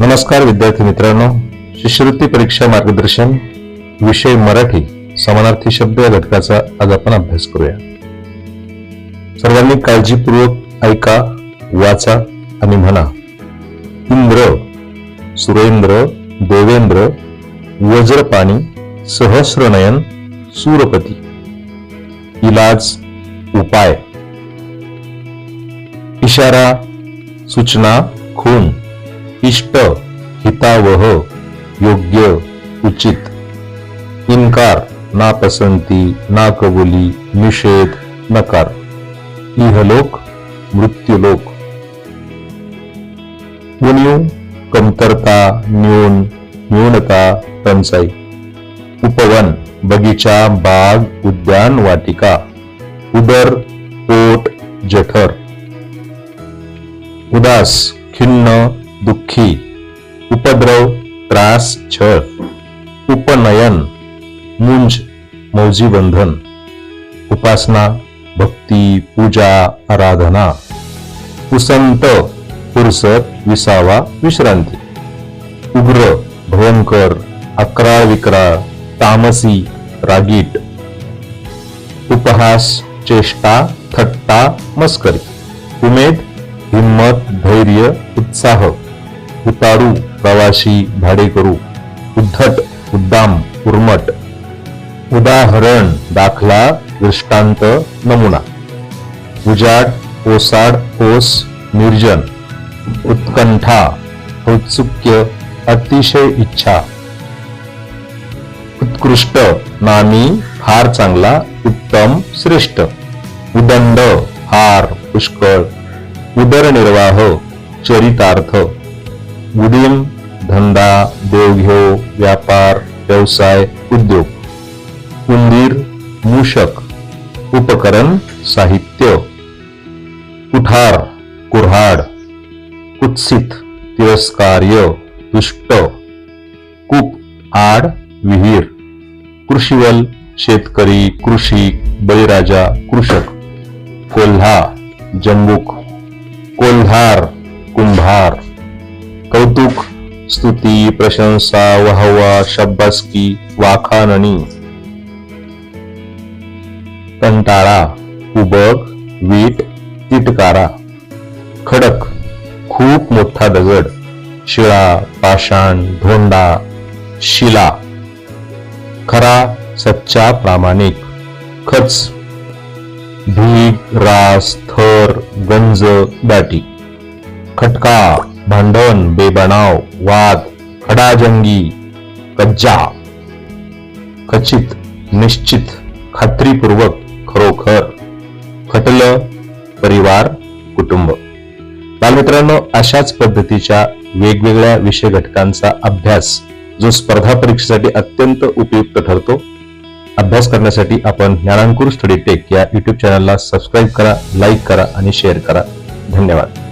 नमस्कार विद्यार्थी मित्रांनो. शिष्यवृत्ती परीक्षा मार्गदर्शन विषय मराठी समानार्थी शब्द या घटकाचा आज आपण अभ्यास करूया. सर्वांनी काळजीपूर्वक ऐका वाचा आणि म्हणा. इंद्र सुरेंद्र देवेंद्र वज्रपाणी सहस्रनयन सूरपती. इलाज उपाय. इशारा सूचना खून. इष्ट हितावह योग्य उचित. इन्कार नापसंती नाकबुली निषेध नकार. इहलोक मृत्यूलोक. उणीव कमतरता न्यून न्यूनता टंचाई. उपवन बगीचा बाग उद्यान वाटिका. उदर पोट जठर. उदास खिन्न दुःखी उपद्रव त्रास छळ उपनयन मुंज मौजी बंधन उपासना भक्ती पूजा आराधना उसंत फुरसत विसावा विश्रांती उग्र भयंकर अकराळ विक्राळ तामसी रागीट उपहास चेष्टा थट्टा मस्करी उमेद हिम्मत धैर्य उत्साह उतारू प्रवासी भाडेकरू उद्धट उद्दाम उर्मट. उदाहरण दाखला दृष्टांत नमुना. उजाड ओसाड ओस निर्जन. उत्कंठा औत्सुक्य अतिशय इच्छा. उत्कृष्ट नामी फार चांगला उत्तम श्रेष्ठ. उदंड हार पुष्कळ. उदरनिर्वाह चरितार्थ. उदीम धंदा देवघेव व्यापार व्यवसाय उद्योग उंदीर मूषक उपकरण साहित्य कुठार कुऱ्हाड कुत्सित तिरस्कार्य दुष्ट कूप आड विहीर कृषीवल शेतकरी कृषी बळीराजा कृषक कोल्हा जंबुक कोल्हार कुंभार कौतुक स्तुती प्रशंसा वाहवा शब्बासकी वाखाणणी. कंटाळा उबग वीट तिटकारा. खडक खूप मोठा दगड. शिळा पाषाण धोंडा शिला. खरा सच्चा प्रामाणिक. खच. भीक रास थर गंज दाटी. खटका. भांडण बेबनाव वाद खडाजंगी कज्जा खचित निश्चित खात्रीपूर्वक खरोखर खटलं परिवार कुटुंब. बालमित्रांनो अशाच पद्धतीच्या वेगवेगळ्या विषय घटकांचा अभ्यास जो स्पर्धा परीक्षेसाठी अत्यंत उपयुक्त ठरतो अभ्यास करण्यासाठी आपण ज्ञानांकुर स्टडी टेक या युट्यूब चॅनलला सबस्क्राईब करा लाईक करा आणि शेअर करा. धन्यवाद.